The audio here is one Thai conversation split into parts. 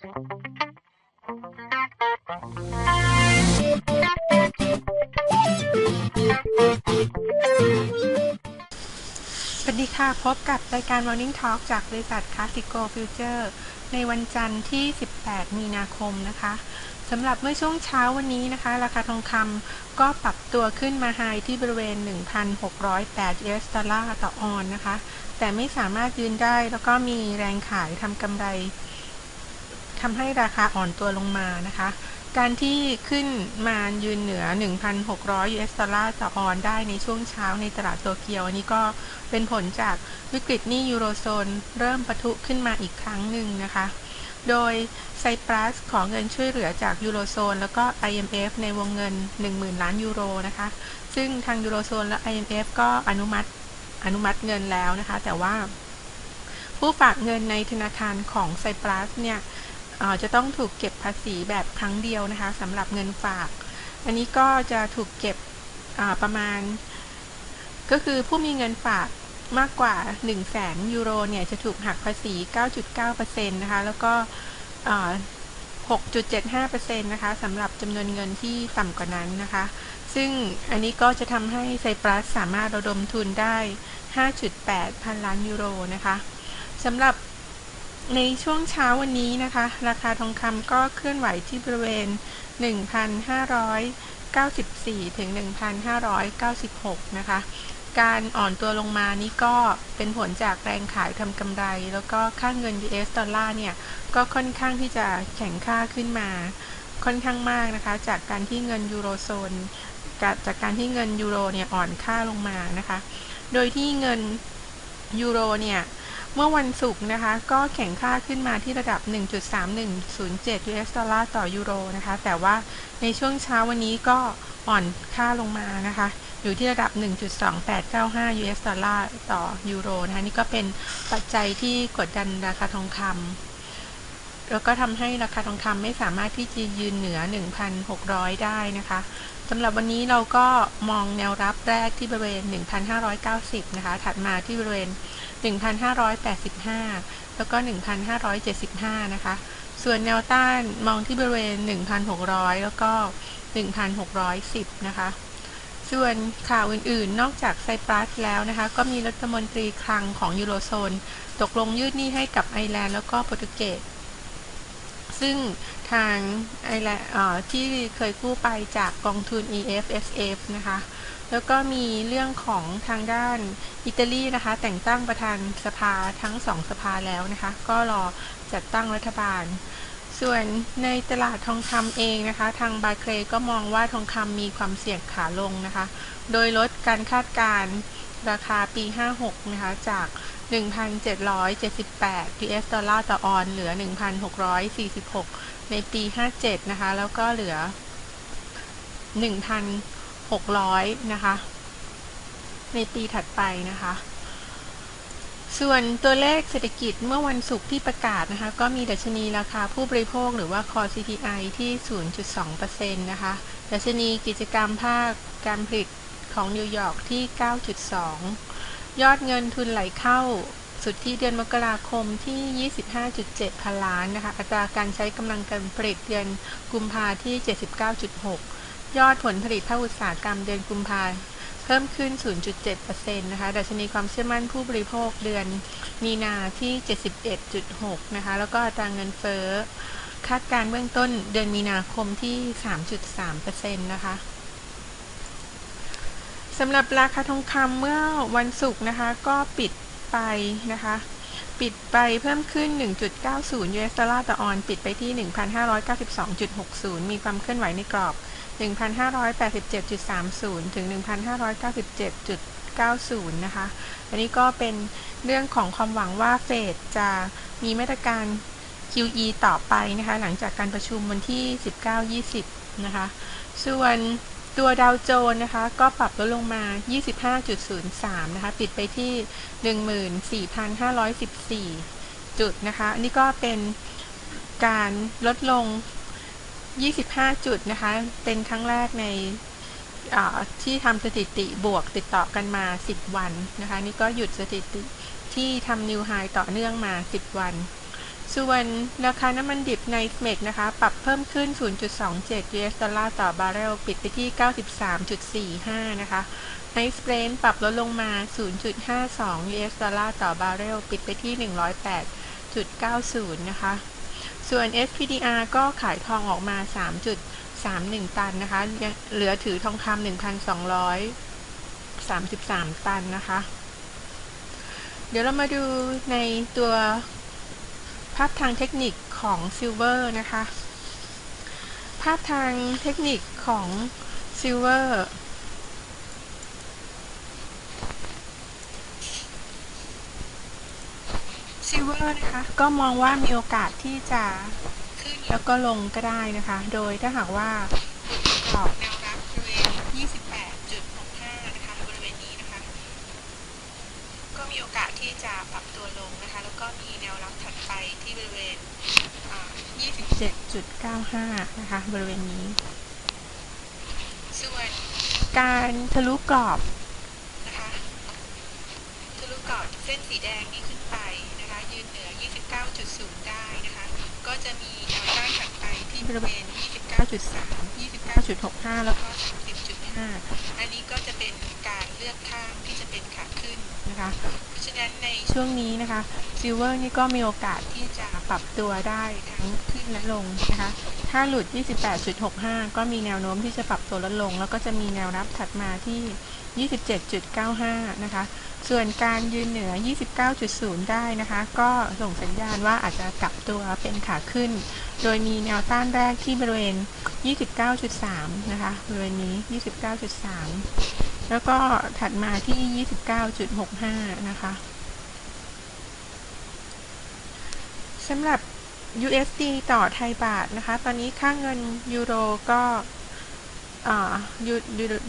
สวัสดีค่ะ พบกับรายการ Morning Talk จากบริษัท Classico Future ในวันจันทร์ที่ 18 มีนาคมนะคะสำหรับเมื่อช่วงเช้าวันนี้นะคะ ราคาทองคำก็ปรับตัวขึ้นมาไฮที่บริเวณ 1,608 US ดอลลาร์ต่อออนนะคะ แต่ไม่สามารถยืนได้แล้วก็มีแรงขายทำกำไร ทำให้ราคาอ่อนตัวลงมานะคะ การที่ขึ้นมายืนเหนือ 1,600 US ดอลลาร์ต่อออนได้ในช่วงเช้าในตลาดโตเกียว อันนี้ก็เป็นผลจากวิกฤตหนี้ยูโรโซน เริ่มปะทุขึ้นมาอีกครั้งหนึ่งนะคะ โดยไซปรัสขอเงินช่วยเหลือจากยูโรโซน แล้วก็ IMF ในวงเงิน 10,000 ล้านยูโรนะคะ ซึ่งทางยูโรโซนและ IMF ก็อนุมัติอนุมัติเงินแล้วนะคะ แต่ว่าผู้ฝากเงินในธนาคารของไซปรัสเนี่ย จะต้องถูกเก็บภาษีแบบครั้งเดียวนะคะสำหรับเงินฝาก อันนี้ก็จะถูกเก็บประมาณ ก็คือผู้มีเงินฝากมากกว่า 1 0 0 0 0แสนยูโรเนี่ยจะถูกหักภาษี 9.9%นะคะ แล้วก็ 6.75%นะคะสำหรับจำนวนเงินที่ต่ำกว่านั้นนะคะ ซึ่งอันนี้ก็จะทำให้ไซปรัสสามารถระดมทุนได้ 5.8 พันล้านยูโรนะคะสำหรับ ในช่วงเช้าวันนี้นะคะ ราคาทองคำก็เคลื่อนไหวที่บริเวณ 1,594 ถึง 1,596 นะคะ การอ่อนตัวลงมานี้ก็เป็นผลจากแรงขายทำกำไร แล้วก็ค่าเงิน US ดอลลาร์เนี่ย ก็ค่อนข้างที่จะแข็งค่าขึ้นมา ค่อนข้างมากนะคะ จากการที่เงินยูโรโซน จากการที่เงินยูโรเนี่ยอ่อนค่าลงมานะคะ โดยที่เงินยูโรเนี่ย เมื่อวันศุกร์นะคะ ก็แข็งค่าขึ้นมาที่ระดับ 1.3107 US ดอลลาร์ต่อยูโรนะคะ แต่ว่าในช่วงเช้าวันนี้ก็อ่อนค่าลงมานะคะ อยู่ที่ระดับ 1.2895 US ดอลลาร์ต่อยูโรนะคะ นี่ก็เป็นปัจจัยที่กดดันราคาทองคำ แล้วก็ทำให้ราคาทองคำไม่สามารถที่จะยืนเหนือ 1,600 ได้นะคะสำหรับวันนี้เราก็มองแนวรับแรกที่บริเวณ 1,590 นะคะ ถัดมาที่บริเวณ 1,585 แล้วก็ 1,575 นะคะ ส่วนแนวต้านมองที่บริเวณ 1,600 แล้วก็ 1,610 นะคะ ส่วนข่าวอื่นๆ นอกจากไซปรัสแล้วนะคะ ก็มีรัฐมนตรีคลังของยูโรโซน ตกลงยืดหนี้ให้กับไอร์แลนด์แล้วก็โปรตุเกส ซึ่งทางไอแลนด์ที่เคยกู้ไปจากกองทุน EFSF นะคะแล้วก็มีเรื่องของทางด้านอิตาลีนะคะ แต่งตั้งประธานสภาทั้งสองสภาแล้วนะคะ ก็รอจัดตั้งรัฐบาล ส่วนในตลาดทองคำเองนะคะ ทางบาเครก็มองว่าทองคำมีความเสี่ยงขาลงนะคะ โดยลดการคาดการราคาปี 56 นะคะ จาก 1,778 US ดอลลาร์ต่อออนเหลือ 1,646 ในปี 57 นะคะ แล้วก็เหลือ 1,600 นะคะ ในปีถัดไปนะคะส่วนตัวเลขเศรษฐกิจเมื่อวันศุกร์ที่ประกาศนะคะ ก็มีดัชนีราคาผู้บริโภคหรือว่า Core CPI ที่ 0.2%นะคะ ดัชนีกิจกรรมภาคการผลิตของนิวยอร์กที่ 9.2 ยอดเงินทุนไหลเข้า สุดที่เดือนมกราคมที่ 25.7 พันล้านนะคะ อัตราการใช้กำลังการผลิตเดือนกุมภาที่ 79.6 ยอดผลผลิตภาคอุตสาหกรรมเดือนกุมภาเพิ่มขึ้น 0.7%นะคะ ดัชนีความเชื่อมั่นผู้บริโภคเดือนมีนาที่ 71.6 นะคะ แล้วก็อัตราเงินเฟ้อคาดการเบื้องต้นเดือนมีนาคมที่ 3.3%นะคะ สำหรับราคาทองคำเมื่อวันศุกร์นะคะ ก็ปิดไปนะคะ ปิดไปเพิ่มขึ้น 1.90 US ดอลลาร์ต่อออนปิดไปที่ 1,592.60 มีความเคลื่อนไหวในกรอบ 1,587.30 ถึง 1,597.90 นะคะ อันนี้ก็เป็นเรื่องของความหวังว่าเฟดจะมีมาตรการ QE ต่อไปนะคะ หลังจากการประชุมวันที่ 19-20 นะคะ ส่วน ตัวดาวโจนนะคะ ก็ปรับลดลงมา 25.03 นะคะ ปิดไปที่ 14,514 จุดนะคะอันนี้ก็เป็นการลดลง 25 จุดนะคะ เป็นครั้งแรกในที่ทำสถิติบวกติดต่อกันมา 10 วันนะคะ นี่ก็หยุดสถิติที่ทำนิวไฮต่อเนื่องมา 10 วัน ส่วนราคาน้ำมันดิบในเมกนะคะ ปรับเพิ่มขึ้น 0.27 US ดอลลาร์ต่อบาร์เรล ปิดไปที่ 93.45 นะคะ ในสเปนปรับลดลงมา 0.52 US ดอลลาร์ต่อบาร์เรล ปิดไปที่ 108.90 นะคะ ส่วน SPDR ก็ขายทองออกมา 3.31 ตันนะคะ เหลือถือทองคำ1,233 ตันนะคะ เดี๋ยวเรามาดูในตัวาพทางเทคนิคของซิลเวอร์นะคะ ภาพทางเทคนิคของซิลเวอร์ซิลเวอร์นะคะ ก็มองว่ามีโอกาสที่จะขึ้นแล้วก็ลงก็ได้นะคะ โดยถ้าหากว่าตอกแนวรับบริเวณ 28.65 นะคะ บริเวณนี้นะคะ ก็มีโอกาสที่ จะปรับตัวลงนะคะ แล้วก็มีแนวรับถัดไปที่บริเวณ 27.95 นะคะ บริเวณนี้ ส่วนการทะลุกรอบนะคะ ทะลุกรอบเส้นสีแดงนี้ขึ้นไปนะคะ ยืนเหนือ 29.0 ได้นะคะ ก็จะมีแนวต้านถัดไปที่บริเวณ 29.3 29.65 แล้วก็30.5 อันนี้ก็จะเป็นการ เลือกข้างที่จะเป็นขาขึ้นนะคะ เพราะฉะนั้นในช่วงนี้นะคะซิลเวอร์นี่ก็มีโอกาสที่จะปรับตัวได้ทั้งขึ้นและลงนะคะ ถ้าหลุด 28.65 ก็มีแนวโน้มที่จะปรับตัวลดลง แล้วก็จะมีแนวรับถัดมาที่ 27.95 นะคะ ส่วนการยืนเหนือ 29.0 ได้นะคะ ก็ส่งสัญญาณว่าอาจจะกลับตัวเป็นขาขึ้น โดยมีแนวต้านแรกที่บริเวณ 29.3 นะคะ บริเวณนี้ 29.3 แล้วก็ถัดมาที่ 29.65 นะคะ สำหรับ USD ต่อไทยบาทนะคะ ตอนนี้ค่างเงินยูโรก็ยู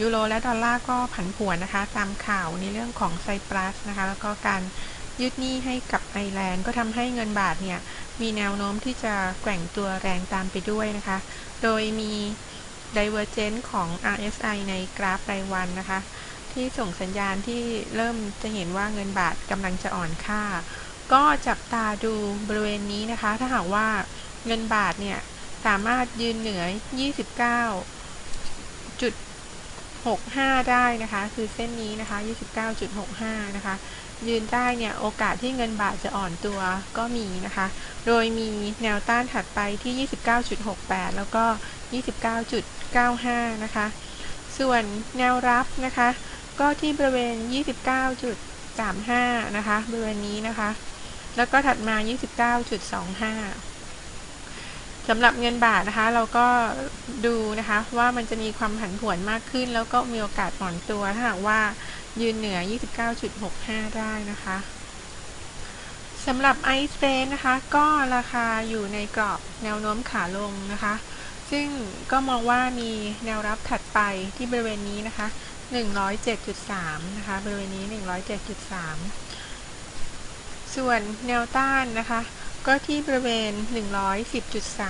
ยูโรและดอลลาร์ก็ผันผวนนะคะ ตามข่าวในเรื่องของไซปรัสนะคะ แล้วก็การยึดหนี้ให้กับไอร์แลนด์ก็ทำให้เงินบาทเนี่ย มีแนวโน้มที่จะแกว่งตัวแรงตามไปด้วยนะคะ โดยมี Divergence ของ RSI ในกราฟรายวันนะคะ ที่ส่งสัญญาณที่เริ่มจะเห็นว่าเงินบาทกำลังจะอ่อนค่า ก็จับตาดูบริเวณนี้นะคะ ถ้าหากว่าเงินบาทเนี่ย สามารถยืนเหนือ 29.8 29.65ได้นะคะ คือเส้นนี้นะคะ 29.65 นะคะ ยืนได้เนี่ย โอกาสที่เงินบาทจะอ่อนตัวก็มีนะคะ โดยมีแนวต้านถัดไปที่ 29.68 แล้วก็ 29.95 นะคะ ส่วนแนวรับนะคะ ก็ที่บริเวณ 29.35 นะคะ บริเวณนี้นะคะ แล้วก็ถัดมา 29.25 สำหรับเงินบาทนะคะ เราก็ดูนะคะว่ามันจะมีความผันผวนมากขึ้น แล้วก็มีโอกาสอ่อนตัวถ้าหากว่ายืนเหนือ 29.65 ได้นะคะสำหรับไอซ์เฟนนะคะ ก็ราคาอยู่ในกรอบแนวโน้มขาลงนะคะ ซึ่งก็มองว่ามีแนวรับถัดไปที่บริเวณนี้นะคะ 107.3 นะคะ บริเวณนี้ 107.3 ส่วนแนวต้านนะคะ ก็ที่บริเวณ 110.3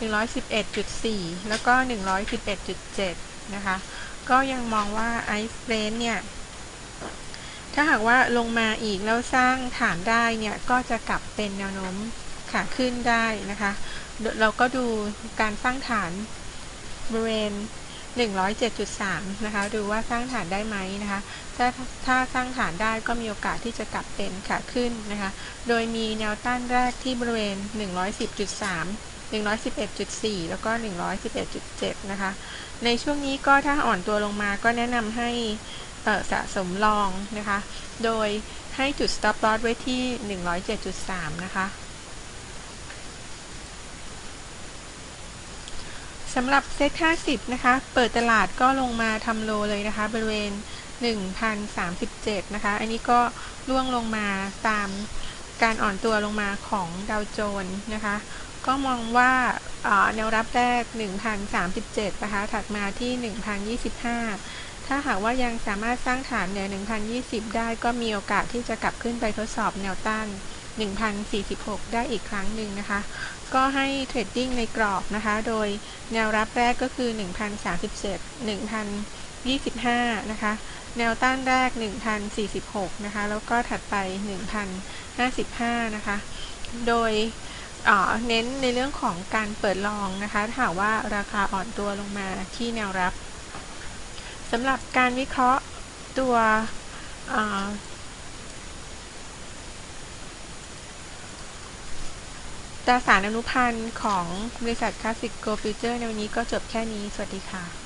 111.4 แล้วก็ 111.7 นะคะ ก็ยังมองว่าไอซ์เรนเนี่ย ถ้าหากว่าลงมาอีกแล้วสร้างฐานได้เนี่ย ก็จะกลับเป็นแนวโน้มขาขึ้นได้นะคะ เราก็ดูการสร้างฐานบริเวณ 107.3 นะคะ ดูว่าสร้างฐานได้ไหมนะคะ ถ้าถ้าสร้างฐานได้ก็มีโอกาสที่จะกลับเป็นขาขึ้นนะคะ โดยมีแนวต้านแรกที่บริเวณ 110.3 111.4 แล้วก็ 111.7 นะคะ ในช่วงนี้ก็ถ้าอ่อนตัวลงมาก็แนะนำให้สะสมลองนะคะ โดยให้จุด stop loss ไว้ที่ 107.3 นะคะ สำหรับเซ็ต50 นะคะ เปิดตลาดก็ลงมาทำโลเลยนะคะ บริเวณ 1,037 นะคะ อันนี้ก็ล่วงลงมาตามการอ่อนตัวลงมาของดาวโจนส์นะคะ ก็มองว่าแนวรับแรก 1,037 นะคะ ถัดมาที่ 1,025 ถ้าหากว่ายังสามารถสร้างฐานเหนือ 1,020 ได้ก็มีโอกาสที่จะกลับขึ้นไปทดสอบแนวต้าน 1,046 ได้อีกครั้งหนึ่งนะคะ ก็ให้เทรดดิ้งในกรอบนะคะ โดยแนวรับแรกก็คือ 1,037 1,025 นะคะ แนวต้านแรก 1,046 นะคะ แล้วก็ถัดไป 1,055 นะคะ โดยเน้นในเรื่องของการเปิดลองนะคะถ้าหากว่าราคาอ่อนตัวลงมาที่แนวรับสำหรับการวิเคราะห์ตัวเอ่อ ตราสารอนุพันธ์ของบริษัทคลาสสิกโกลฟิวเจอร์ในวันนี้ก็จบแค่นี้ สวัสดีค่ะ